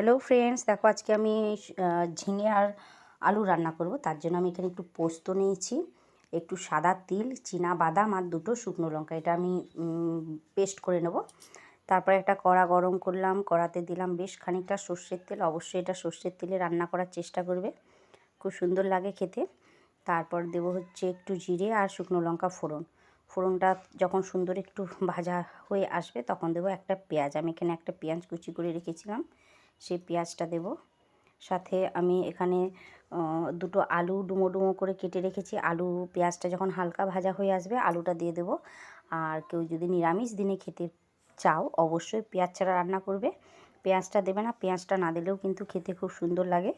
Hello friends দেখো, আজকে আমি ঝিঙে আর আলু রান্না করব। তার জন্য আমি এখানে একটু পোস্ত নিয়েছি, একটু সাদা তিল, চীনা বাদাম আর দুটো শুকনো লঙ্কা। এটা আমি পেস্ট করে নেব। তারপরে একটা কড়া গরম করলাম, কড়াতে দিলাম বেশ খানিকটা সর্ষের তেল। অবশ্যই এটা সর্ষের তেলে রান্না করার চেষ্টা করবে, খুব সুন্দর লাগে খেতে। তারপর দেব হচ্ছে একটু জিরে আর শুকনো লঙ্কা ফোড়ন। ফোড়নটা যখন সুন্দর একটু ভাজা হয়ে আসবে, তখন দেবো একটা পেঁয়াজ। আমি এখানে একটা পেঁয়াজ কুচি করে রেখেছিলাম। সেই পেঁয়াজটা দেব। সাথে আমি এখানে দুটো আলু ডুমো ডুমো করে কেটে রেখেছি। আলু পেঁয়াজটা যখন হালকা ভাজা হয়ে আসবে, আলুটা দিয়ে দেবো। আর কেউ যদি নিরামিষ দিনে খেতে চাও, অবশ্যই পেঁয়াজ ছাড়া রান্না করবে। পেঁয়াজটা দেবে না, পেঁয়াজটা না দিলেও কিন্তু খেতে খুব সুন্দর লাগে।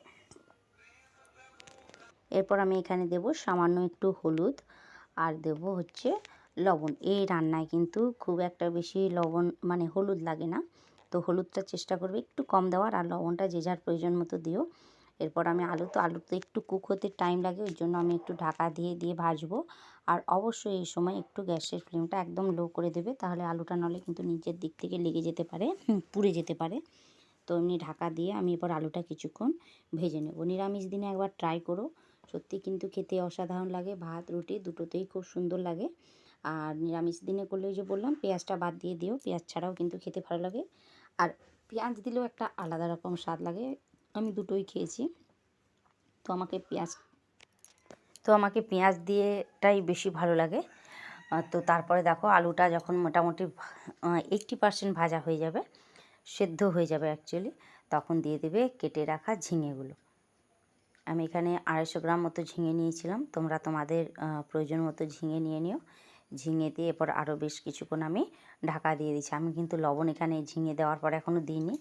এরপর আমি এখানে দেব সামান্য একটু হলুদ। আর দেব হচ্ছে লবণ। এই রান্নায় কিন্তু খুব একটা বেশি লবণ মানে হলুদ লাগে না। তো হলুদটা চেষ্টা করবে, একটু কম দেওয়ার আর লবণটা যে যার প্রয়োজন মতো দিও। এরপর আমি আলু তো আলু তো একটু কুক হতে টাইম লাগে, ওই জন্য আমি একটু ঢাকা দিয়ে দিয়ে ভাজবো। আর অবশ্যই এই সময় একটু গ্যাসের ফ্লেমটা একদম লো করে দেবে, তাহলে আলুটা নলে কিন্তু নিচের দিক থেকে লেগে যেতে পারে পুড়ে যেতে পারে। তো এমনি ঢাকা দিয়ে আমি এবার আলুটা কিছুক্ষণ ভেজে নেব। নিরামিষ দিনে একবার ট্রাই করো, সত্যি কিন্তু খেতে অসাধারণ লাগে, ভাত, রুটি দুটোতেই খুব সুন্দর লাগে। আর নিরামিষ দিনে করলে যে বললাম, পেঁয়াজটা বাদ দিয়ে দিও, পেঁয়াজ ছাড়াও কিন্তু খেতে ভালো লাগে। আর পেঁয়াজ দিলেও একটা আলাদা রকম স্বাদ লাগে। আমি দুটোই খেয়েছি। তো আমাকে পেঁয়াজ, তো আমাকে পেঁয়াজ দিয়েটাই বেশি ভালো লাগে। তো তারপরে দেখো আলুটা যখন মোটামুটি এইটটি পার্সেন্ট ভাজা হয়ে যাবে, সেদ্ধ হয়ে যাবে অ্যাকচুয়ালি তখন দিয়ে দেবে কেটে রাখা ঝিঙেগুলো। আমি এখানে আড়াইশো গ্রাম মতো ঝিঙে নিয়েছিলাম। তোমরা তোমাদের প্রয়োজন মতো ঝিঙে নিয়ে নিও। ঝিঙে দিয়ে এরপর আরও বেশ কিছুক্ষণ আমি ঢাকা দিয়ে দিচ্ছি আমি কিন্তু লবণ এখানে ঝিঙে দেওয়ার পর এখনও দিইনি।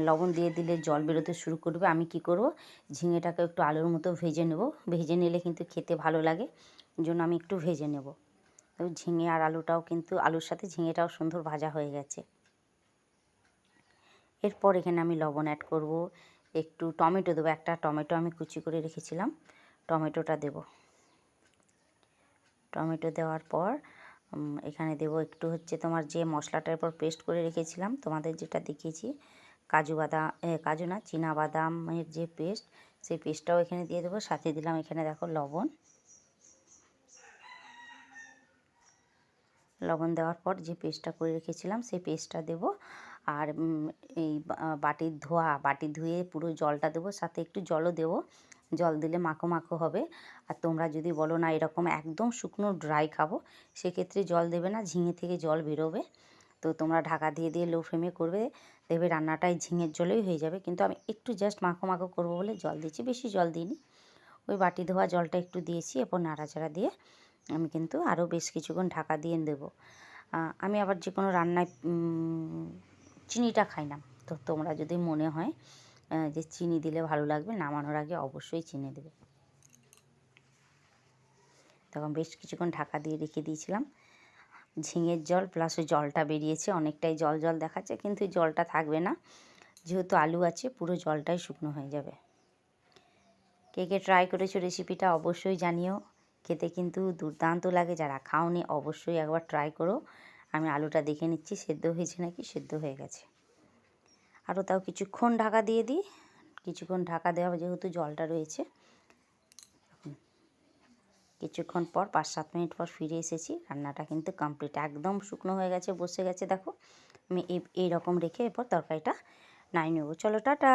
লবণ দিয়ে দিলে জল বেরোতে শুরু করবে। আমি কি করব? ঝিঙেটাকে একটু আলুর মতো ভেজে নেব। ভেজে নিলে কিন্তু খেতে ভালো লাগে। জন্য আমি একটু ভেজে নেব। ঝিঙে আর আলুটাও কিন্তু, আলুর সাথে ঝিঙেটাও সুন্দর ভাজা হয়ে গেছে। এরপর এখানে আমি লবণ অ্যাড করব। একটু টমেটো দেবো। একটা টমেটো আমি কুচি করে রেখেছিলাম। টমেটোটা দেব। টমেটো দেওয়ার পর এখানে দেব একটু হচ্ছে তোমার যে মশলাটার পর পেস্ট করে রেখেছিলাম, তোমাদের যেটা দেখিয়েছি, কাজু বাদাম কাজু না চীনা বাদামের যে পেস্ট সেই পেস্টটাও এখানে দিয়ে দেবো, সাথে দিলাম এখানে দেখো লবণ। লবণ দেওয়ার পর যে পেস্টটা করে রেখেছিলাম, সেই পেস্টটা দেব। আর এই বাটির ধোয়া বাটি ধুয়ে পুরো জলটা দেবো, সাথে একটু জলও দেবো। জল দিলে মাখো মাখো হবে। আর তোমরা যদি বলো না এরকম একদম শুকনো ড্রাই খাব, সেক্ষেত্রে জল দেবে না, ঝিঙে থেকে জল বেরোবে। তো তোমরা ঢাকা দিয়ে দিয়ে লো ফ্লেমে করবে, দেখবে রান্নাটাই ঝিঙের জলেই হয়ে যাবে। কিন্তু আমি একটু জাস্ট মাখো মাখো করব বলে জল দিচ্ছি, বেশি জল দিইনি। ওই বাটি ধোয়া জলটা একটু দিয়েছি, এরপর নাড়াচাড়া দিয়ে আমি কিন্তু আরও বেশ কিছুক্ষণ ঢাকা দিয়ে দেবো। আমি আবার যে কোনো রান্নায় চিনিটা খাই না। তো তোমরা যদি মনে হয় যে চিনি দিলে ভালো লাগবে, নামানোর আগে অবশ্যই চিনি দেবে। তখন বেশ কিছুক্ষণ ঢাকা দিয়ে রেখে দিয়েছিলাম। ঝিঙের জল প্লাস ওই জলটা বেরিয়েছে, অনেকটাই জল জল দেখাচ্ছে, কিন্তু জলটা থাকবে না। যেহেতু আলু আছে, পুরো জলটাই শুকনো হয়ে যাবে। কে কে ট্রাই করেছ রেসিপিটা অবশ্যই জানিও। খেতে কিন্তু দুর্দান্ত লাগে, যারা খাওনি অবশ্যই একবার ট্রাই করো। আমি আলুটা দেখে নিচ্ছি, সেদ্ধ হয়েছে নাকি? সেদ্ধ হয়ে গেছে। আরও তাও কিছুক্ষণ ঢাকা দিয়ে দিই। কিছুক্ষণ ঢাকা দেওয়া যেহেতু জলটা রয়েছে। কিছুক্ষণ পর, পাঁচ সাত মিনিট পর ফিরে এসেছি। রান্নাটা কিন্তু কমপ্লিট একদম শুকনো হয়ে গেছে, বসে গেছে। দেখো, আমি এই রকম রেখে এরপর তরকারিটা নাই নেব। চলো, টাটা!